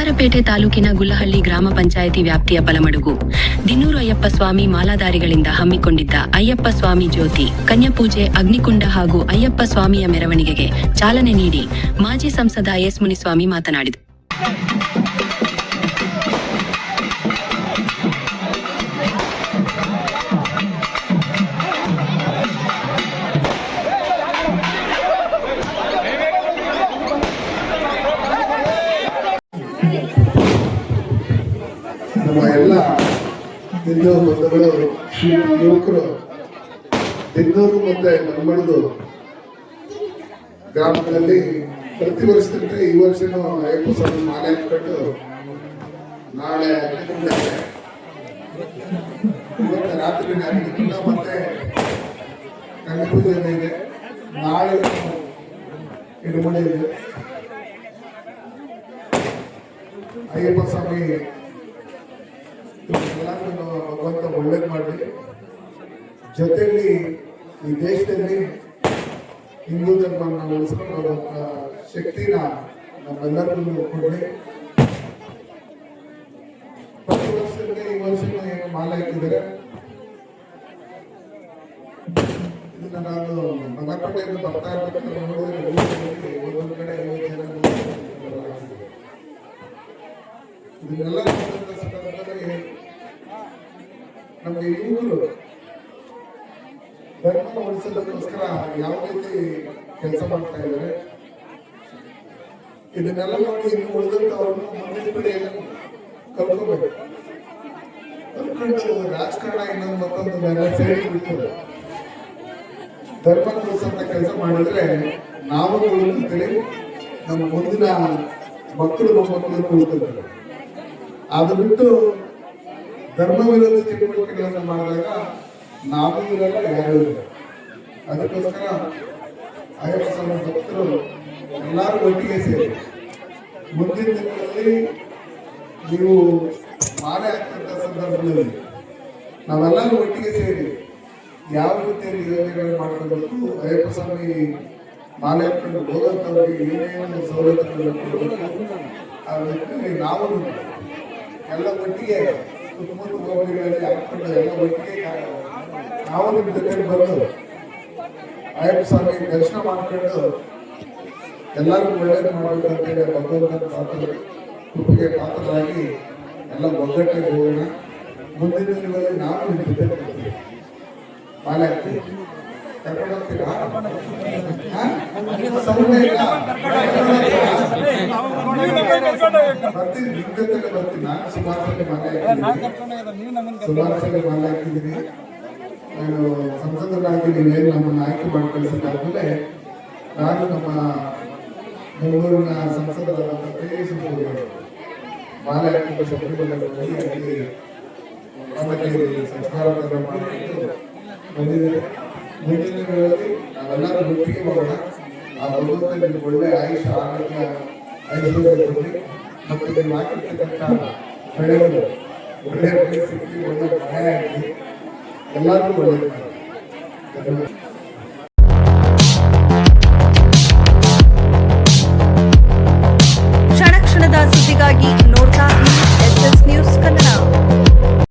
ಹೊಸಪೇಟೆ ತಾಲೂಕಿನ ಗುಲ್ಲಹಳ್ಳಿ ಗ್ರಾಮ ಪಂಚಾಯಿತಿ ವ್ಯಾಪ್ತಿಯ ಬಲಮಡುಗು ದಿನ್ನೂರು ಅಯ್ಯಪ್ಪ ಸ್ವಾಮಿ ಮಾಲಾಧಾರಿಗಳಿಂದ ಹಮ್ಮಿಕೊಂಡಿದ್ದ ಅಯ್ಯಪ್ಪ ಸ್ವಾಮಿ ಜ್ಯೋತಿ, ಕನ್ಯಾಪೂಜೆ, ಅಗ್ನಿಕುಂಡ ಹಾಗೂ ಅಯ್ಯಪ್ಪ ಸ್ವಾಮಿಯ ಮೆರವಣಿಗೆಗೆ ಚಾಲನೆ ನೀಡಿ ಮಾಜಿ ಸಂಸದ ಎಸ್ ಮುನಿಸ್ವಾಮಿ ಮಾತನಾಡಿದರು. ನಮ್ಮ ಎಲ್ಲ ಹಿಂದೂ ಬಂಧುಗಳು ಯುವಕರು ಬೆಂಗಳೂರು ಮತ್ತೆ ಮನಮಡಿದು ಗ್ರಾಮಗಳಲ್ಲಿ ಪ್ರತಿ ವರ್ಷದಂತೆ ಈ ವರ್ಷನೂ ಅಯ್ಯಪ್ಪ ಸ್ವಾಮಿ ಮಾಲೆ ಹಾಕೊಂಡು ನಾಳೆ ಇವತ್ತು ರಾತ್ರಿ ಅಗ್ನಿಕುಂಡ ಮತ್ತೆ ಕನ್ನಪೂಜೆ ಇದೆ. ನಾಳೆ ಇಡುಮಣಿ ಇದೆ. ಅಯ್ಯಪ್ಪ ಸ್ವಾಮಿ ಎಲ್ಲರನ್ನು ಭಗವಂತ ಒಳ್ಳೇದು ಮಾಡಲಿ. ಜೊತೆಯಲ್ಲಿ ಈ ದೇಶದಲ್ಲಿ ಹಿಂದೂ ಧರ್ಮವನ್ನು ಉಳಿಸ್ಕೊಂಡು ಹೋಗುವಂತ ಶಕ್ತಿನ ನಮ್ಮೆಲ್ಲರಿಗೂ ಕೊಡಲಿ. ಪ್ರತಿ ವರ್ಷದಲ್ಲಿ ಈ ವರ್ಷ ಏನು ಮಾಲೆ ಹಾಕಿದ್ದಾರೆ. ಇದನ್ನ ನಾನು ಮನಪಟ್ಟೆಯಿಂದ ಬರ್ತಾ ಇರ್ಬೇಕಾದ್ರೆ ನೋಡಿದ್ರೆ ಒಂದೊಂದು ಕಡೆ ಐವತ್ತು. ಇದನ್ನೆಲ್ಲ ಸಂದರ್ಭದಲ್ಲಿ ನಮಗೆ ಇವರು ಧರ್ಮ ಉಳಿಸೋದಕ್ಕೋಸ್ಕರ ಯಾವ ರೀತಿ ಕೆಲಸ ಮಾಡ್ತಾ ಇದ್ದಾರೆ. ಇದನ್ನೆಲ್ಲ ನೋಡಿ ಇನ್ನು ಉಳಿದಂಥವ್ರನ್ನು ಮುಂದಿನ ಪೀಳಿಗೆಯಲ್ಲಿ ಕಲ್ಕೋಬೇಕು ಕಲ್ಕೊಂಡು ರಾಜಕಾರಣ ಇನ್ನೊಂದು ಮತ್ತೊಂದು ಮೇಲೆ ಸೇರಿ ಬಿಡ್ತದೆ ಧರ್ಮ ಉಳಿಸಂತ ಕೆಲಸ ಮಾಡಿದ್ರೆ ನಾವು ಉಳಿತೀವಿ ನಮ್ಮ ಮುಂದಿನ ಮಕ್ಕಳು ಮೊಮ್ಮಕ್ಕಳು ಉಳಿತಾರೆ ಅದು ಬಿಟ್ಟು ಧರ್ಮ ಚಟುವಟಿಕೆಗಳನ್ನು ಮಾಡಿದಾಗ ನಾವು ಇರಲ್ಲ, ಯಾರು ಇರಲ್ಲ. ಅದಕ್ಕೋಸ್ಕರ ಅಯ್ಯಪ್ಪ ಸ್ವಾಮಿ ಭಕ್ತರು ಎಲ್ಲರೂ ಒಟ್ಟಿಗೆ ಸೇರಿ. ಮುಂದಿನ ದಿನಗಳಲ್ಲಿ ನೀವು ಮಾಲೆ ಹಾಕ್ತಂಥ ಸಂದರ್ಭದಲ್ಲಿ ನಾವೆಲ್ಲರೂ ಒಟ್ಟಿಗೆ ಸೇರಿ ಯಾವ ರೀತಿಯಲ್ಲಿ ಯೋಜನೆಗಳನ್ನು ಮಾಡ್ಕೋಬೇಕು ಅಯ್ಯಪ್ಪ ಸ್ವಾಮಿ ಮಾಲೆ ಹಾಕೊಂಡು ಹೋದಂಥವ್ರಿಗೆ ಏನೇನು ಸೌಲಭ್ಯಗಳನ್ನು ಕೊಡಬೇಕು, ಆ ನಾವು ಎಲ್ಲ ಒಟ್ಟಿಗೆ ಸುತ್ತಮುತ್ತ ಹೋಬಳಿಗಳಲ್ಲಿ ಹಾಕೊಂಡು ಎಲ್ಲ ಒಟ್ಟಿಗೆ ನಾವು ನಿಮ್ಮ ಸ್ವಾಮಿ ದರ್ಶನ ಮಾಡ್ಕೊಂಡು ಎಲ್ಲರೂ ಒಳ್ಳೇದು ಮಾಡಬೇಕು ಅಂತೇಳಿ ಭಗವಂತನ ಪಾತ್ರ ಕೃಪೆಗೆ ಪಾತ್ರರಾಗಿ ಎಲ್ಲ ಒಗ್ಗಟ್ಟಿಗೆ ಹೋಗೋಣ. ಮುಂದಿನ ದಿನಗಳಲ್ಲಿ ನಾವು ನಿಮ್ಮ ಜೊತೆ ಬರ್ತೀವಿ ಮಾಲೆ ಕರ್ಕೊಂಡು ಹೋಗ್ತೀರಾ? ಬರ್ತೀನಿ ಬರ್ತೀನಿ ನಾನು ಸುಮಾರು ಸಲ ಹಾಕಿದ್ದೀನಿ ಸುಮಾರು ಸಲ ಮಾಲೆ ಹಾಕಿದ್ದೀನಿ ನಾನು ಸಂಸದರಾಗಿ ನಮ್ಮನ್ನು ಆಯ್ಕೆ ಮಾಡಿ ಕಳಿಸಿದ್ದಾದ್ಮೇಲೆ ನಾನು ನಮ್ಮ ಬೆಂಗಳೂರಿನ ಸಂಸದರಾದಂಥ ತೇಜಸ್ವಿ ಸೂರ್ಯ ಅವರು ಮಾಲೆ ಅಲ್ಲಿ ನಮಗೆ ಸಂಸ್ಕಾರ ಮಾಡಿಕೊಂಡು ಮುಂದಿನ ದಿನಗಳಲ್ಲಿ ನಾವೆಲ್ಲರೂ ಒಟ್ಟಿಗೆ ಆ ಭಗವಂತ ಒಳ್ಳೆಯ ಒಳ್ಳೆ ಆಯುಷ ಆರೋಗ್ಯ ಒಳ್ಳೆಯ ಹಾಕಿರ್ತಕ್ಕಂಥ ಬೆಳೆಗಳು ಒಳ್ಳೆ ಬೆಳೆ ಸಿಕ್ಕಿ ಒಳ್ಳೆಯ ಮಳೆ ಆಗಲಿ ಎಲ್ಲರಿಗೂ ಒಳ್ಳೆಯದು